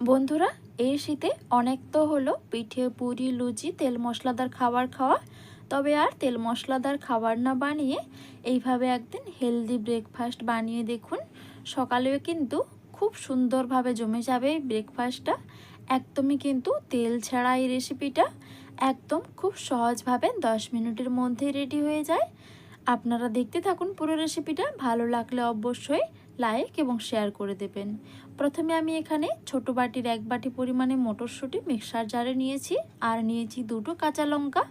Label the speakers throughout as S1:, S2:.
S1: বন্ধুরা, এই শীতে অনেক তো হলো পিঠে, পুরি, লুচি, তেল মশলাদার খাবার খাওয়া। তবে আর তেল মশলাদার খাবার না বানিয়ে এইভাবে একদিন হেলদি ব্রেকফাস্ট বানিয়ে দেখুন। সকালেও কিন্তু খুব সুন্দরভাবে জমে যাবে এই ব্রেকফাস্টটা একদমই কিন্তু তেল ছাড়া এই রেসিপিটা একদম খুব সহজভাবে 10 মিনিটের মধ্যে রেডি হয়ে যায়। আপনারা দেখতে থাকুন পুরো রেসিপিটা ভালো লাগলে অবশ্যই লাইক এবং শেয়ার করে দেবেন। প্রথমে আমি এখানে ছোট বাটির এক বাটি পরিমাণে মটরশুঁটি মিক্সার জারে নিয়েছি, আর নিয়েছি দুটো কাঁচা লঙ্কা,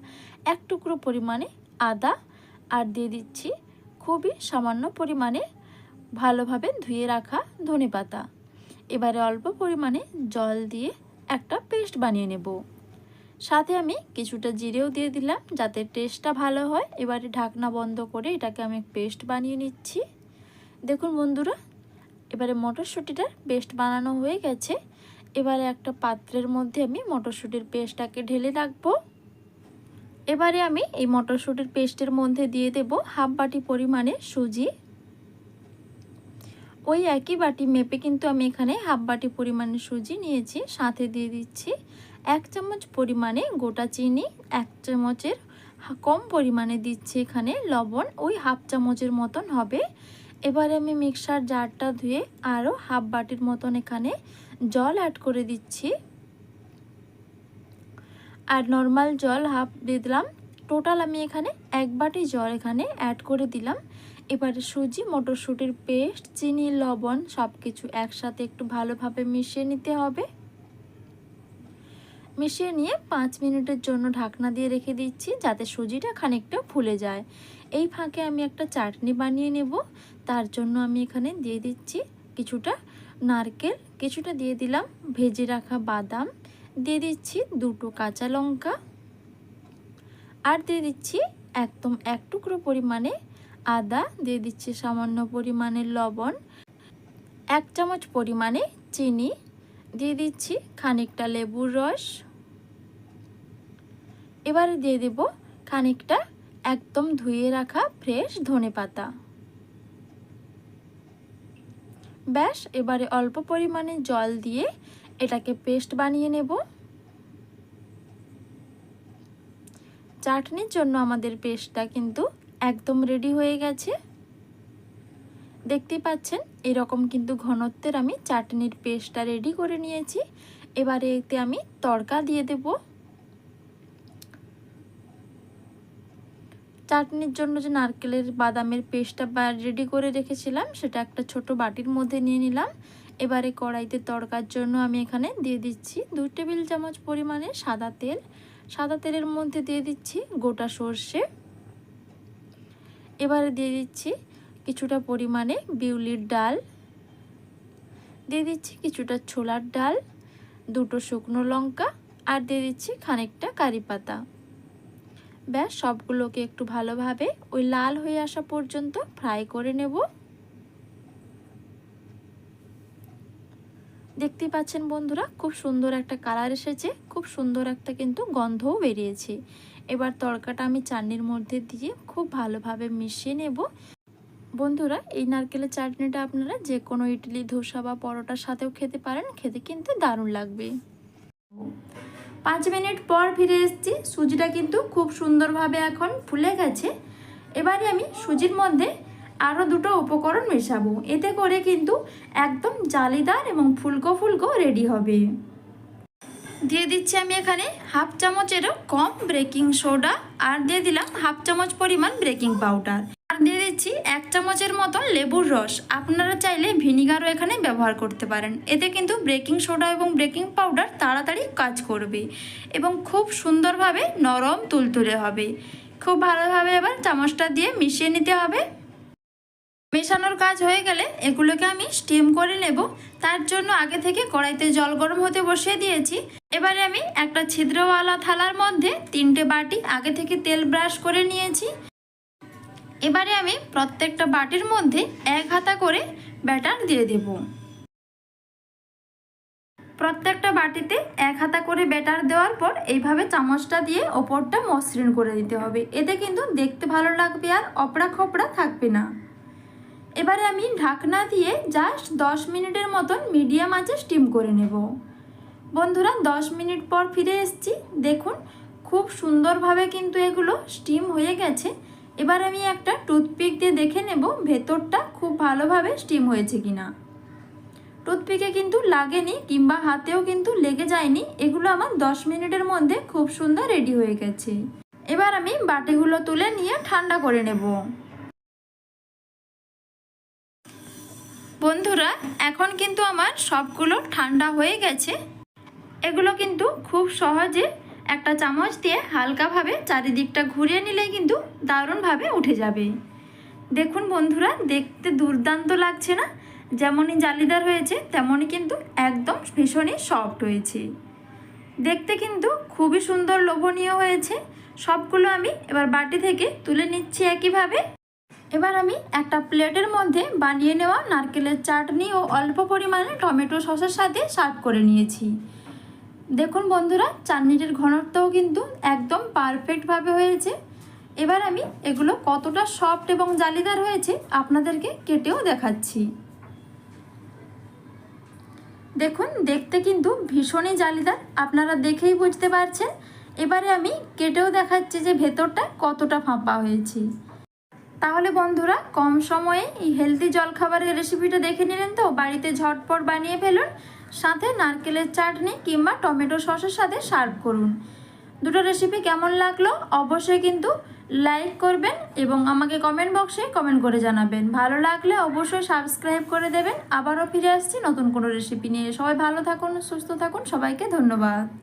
S1: এক টুকরো পরিমাণে আদা, আর দিয়ে দিচ্ছি খুবই সামান্য পরিমাণে ভালোভাবে ধুয়ে রাখা ধনে পাতা। এবারে অল্প পরিমাণে জল দিয়ে একটা পেস্ট বানিয়ে নেব। সাথে আমি কিছুটা জিরেও দিয়ে দিলাম যাতে টেস্টটা ভালো হয়। এবারে ঢাকনা বন্ধ করে এটাকে আমি পেস্ট বানিয়ে নিচ্ছি। দেখুন বন্ধুরা, এবারে মটরশুঁটিটার পেস্ট বানানো হয়ে গেছে। এবারে একটা পাত্রের মধ্যে আমি মটরশুঁটির পেস্টটাকে ঢেলে রাখব। এবারে আমি এই মটরশুঁটির পেস্টের মধ্যে দিয়ে দেব হাফ বাটি পরিমাণে সুজি। ওই একই বাটি মেপে কিন্তু আমি এখানে হাফ বাটি পরিমাণে সুজি নিয়েছি, সাথে দিয়ে দিচ্ছি এক চামচ পরিমাণে গোটা চিনি, এক চামচের কম পরিমাণে দিচ্ছি এখানে লবণ। ওই হাফ চামচের মতন হবে। এবারে আমি মিক্সার জারটা ধুয়ে আরও হাফ বাটির মতন এখানে জল অ্যাড করে দিচ্ছি। আর নর্মাল জল হাফ দিয়ে দিলাম। টোটাল আমি এখানে এক বাটি জল এখানে অ্যাড করে দিলাম। এবারে সুজি, মটরশুঁটির পেস্ট চিনি, লবণ সব কিছু একসাথে একটু ভালোভাবে মিশিয়ে নিতে হবে। মিশিয়ে নিয়ে পাঁচ মিনিটের জন্য ঢাকনা দিয়ে রেখে দিচ্ছি যাতে সুজিটা খানিকটা ফুলে যায়। এই ফাঁকে আমি একটা চাটনি বানিয়ে নেব। তার জন্য আমি এখানে দিয়ে দিচ্ছি কিছুটা নারকেল, কিছুটা দিয়ে দিলাম ভেজে রাখা বাদাম, দিয়ে দিচ্ছি দুটো কাঁচা লঙ্কা আর দিয়ে দিচ্ছি একদম এক টুকরো পরিমাণে আদা, দিয়ে দিচ্ছি সামান্য পরিমাণে লবণ, এক চামচ পরিমাণে চিনি, দিয়ে দিচ্ছি খানিকটা লেবুর রস। এবারে দিয়ে দেব খানিকটা একদম ধুয়ে রাখা ফ্রেশ ধনে পাতা। ব্যাস, এবারে অল্প পরিমাণে জল দিয়ে এটাকে পেস্ট বানিয়ে নেব। চাটনির জন্য আমাদের পেস্টটা কিন্তু একদম রেডি হয়ে গেছে। দেখতেই পাচ্ছেন, এরকম কিন্তু ঘনত্বের আমি চাটনির পেস্টটা রেডি করে নিয়েছি। এবারে এতে আমি তড়কা দিয়ে দেব। চাটনির জন্য যে নারকেলের বাদামের পেস্টটা রেডি করে রেখেছিলাম, সেটা একটা ছোট বাটির মধ্যে নিয়ে নিলাম। এবারে কড়াইতে তড়কার জন্য আমি এখানে দিয়ে দিচ্ছি দু টেবিল চামচ পরিমাণে সাদা তেল। সাদা তেলের মধ্যে দিয়ে দিচ্ছি গোটা সর্ষে। এবারে দিয়ে দিচ্ছি কিছুটা পরিমাণে বিউলির ডাল। দিয়ে দিচ্ছি কিছুটা ছোলার ডাল, দুটো শুকনো লঙ্কা, আর দিয়ে দিচ্ছি খানিকটা কারি পাতা। ব্যাস, সবগুলোকে একটু ভালোভাবে ওই লাল হয়ে আসা পর্যন্ত ফ্রাই করে নেব। দেখতে পাচ্ছেন বন্ধুরা, খুব সুন্দর একটা কালার এসেছে, খুব সুন্দর একটা কিন্তু গন্ধও বেরিয়েছে। এবার তড়কাটা আমি চাটনির মধ্যে দিয়ে খুব ভালোভাবে মিশিয়ে নেব। বন্ধুরা, এই নারকেলের চাটনিটা আপনারা যে কোনো ইডলি, ধোসা বা পরোটার সাথেও খেতে পারেন, খেতে কিন্তু দারুণ লাগবে। পাঁচ মিনিট পর ফিরে এসেছি। সুজিটা কিন্তু খুব সুন্দরভাবে এখন ফুলে গেছে। এবারে আমি সুজির মধ্যে আরও দুটো উপকরণ মেশাবো। এতে করে কিন্তু একদম জালিদার এবং ফুলকো ফুলকো রেডি হবে। দিয়ে দিচ্ছি আমি এখানে হাফ চামচেরও কম বেকিং সোডা। আর দিয়ে দিলাম হাফ চামচ পরিমাণ বেকিং পাউডার। দিয়ে দিচ্ছি এক চামচের মতন লেবুর রস। আপনারা চাইলে ভিনিগারও এখানে ব্যবহার করতে পারেন। এতে কিন্তু বেকিং সোডা এবং বেকিং পাউডার তাড়াতাড়ি কাজ করবে এবং খুব সুন্দরভাবে নরম তুলতুলে হবে। খুব ভালোভাবে এবার চামচটা দিয়ে মিশিয়ে নিতে হবে। মেশানোর কাজ হয়ে গেলে এগুলোকে আমি স্টিম করে নেব। তার জন্য আগে থেকে কড়াইতে জল গরম হতে বসিয়ে দিয়েছি। এবারে আমি একটা ছিদ্রওয়ালা থালার মধ্যে তিনটে বাটি আগে থেকে তেল ব্রাশ করে নিয়েছি। এবারে আমি প্রত্যেকটা বাটির মধ্যে এক হাতা করে ব্যাটার দিয়ে দেব। প্রত্যেকটা বাটিতে এক হাতা করে ব্যাটার দেওয়ার পর এইভাবে চামচটা দিয়ে ওপরটা মসৃণ করে দিতে হবে। এতে কিন্তু দেখতে ভালো লাগবে আর অপড়া খপড়া থাকবে না। এবারে আমি ঢাকনা দিয়ে জাস্ট দশ মিনিটের মতন মিডিয়াম আঁচে স্টিম করে নেব। বন্ধুরা, দশ মিনিট পর ফিরে এসেছি। দেখুন, খুব সুন্দরভাবে কিন্তু এগুলো স্টিম হয়ে গেছে। এবার আমি একটা টুথপিক দিয়ে দেখে নেব ভেতরটা খুব ভালোভাবে স্টিম হয়েছে কিনা। টুথপিকে কিন্তু লাগেনি কিংবা হাতেও কিন্তু লেগে যায়নি। এগুলো আমার দশ মিনিটের মধ্যে খুব সুন্দর রেডি হয়ে গেছে। এবার আমি বাটিগুলো তুলে নিয়ে ঠান্ডা করে নেব। বন্ধুরা, এখন কিন্তু আমার সবগুলো ঠান্ডা হয়ে গেছে। এগুলো কিন্তু খুব সহজে একটা চামচ দিয়ে হালকাভাবে চারিদিকটা ঘুরিয়ে নিলে কিন্তু দারুণভাবে উঠে যাবে। দেখুন বন্ধুরা, দেখতে দুর্দান্ত লাগছে না? যেমনই জালিদার হয়েছে, তেমনই কিন্তু একদম ভীষণই সফট হয়েছে। দেখতে কিন্তু খুবই সুন্দর লোভনীয় হয়েছে। সবগুলো আমি এবার বাটি থেকে তুলে নিচ্ছি একইভাবে। এবার আমি একটা প্লেটের মধ্যে বানিয়ে নেওয়া নারকেলের চাটনি ও অল্প পরিমাণে টমেটো সসের সাথে সার্ভ করে নিয়েছি। দেখুন বন্ধুরা, চাটনিটির ঘনত্বও কিন্তু একদম পারফেক্টভাবে হয়েছে। এবার আমি এগুলো কতটা সফট এবং জালিদার হয়েছে আপনাদেরকে কেটেও দেখাচ্ছি। দেখুন, দেখতে কিন্তু ভীষণই জালিদার, আপনারা দেখেই বুঝতে পারছেন। এবারে আমি কেটেও দেখাচ্ছি যে ভেতরটা কতটা ফাঁপা হয়েছে। তাহলে বন্ধুরা, কম সময়ে এই হেলদি জলখাবারের রেসিপিটা দেখে নিলেন তো? বাড়িতে ঝটপট বানিয়ে ফেলুন। সাথে নারকেলের চাটনি কিংবা টমেটো সসের সাথে সার্ভ করুন। দুটো রেসিপি কেমন লাগল অবশ্যই কিন্তু লাইক করবেন এবং আমাকে কমেন্ট বক্সে কমেন্ট করে জানাবেন। ভালো লাগলে অবশ্যই সাবস্ক্রাইব করে দেবেন। আবারও ফিরে আসছি নতুন কোনো রেসিপি নিয়ে। সবাই ভালো থাকুন, সুস্থ থাকুন। সবাইকে ধন্যবাদ।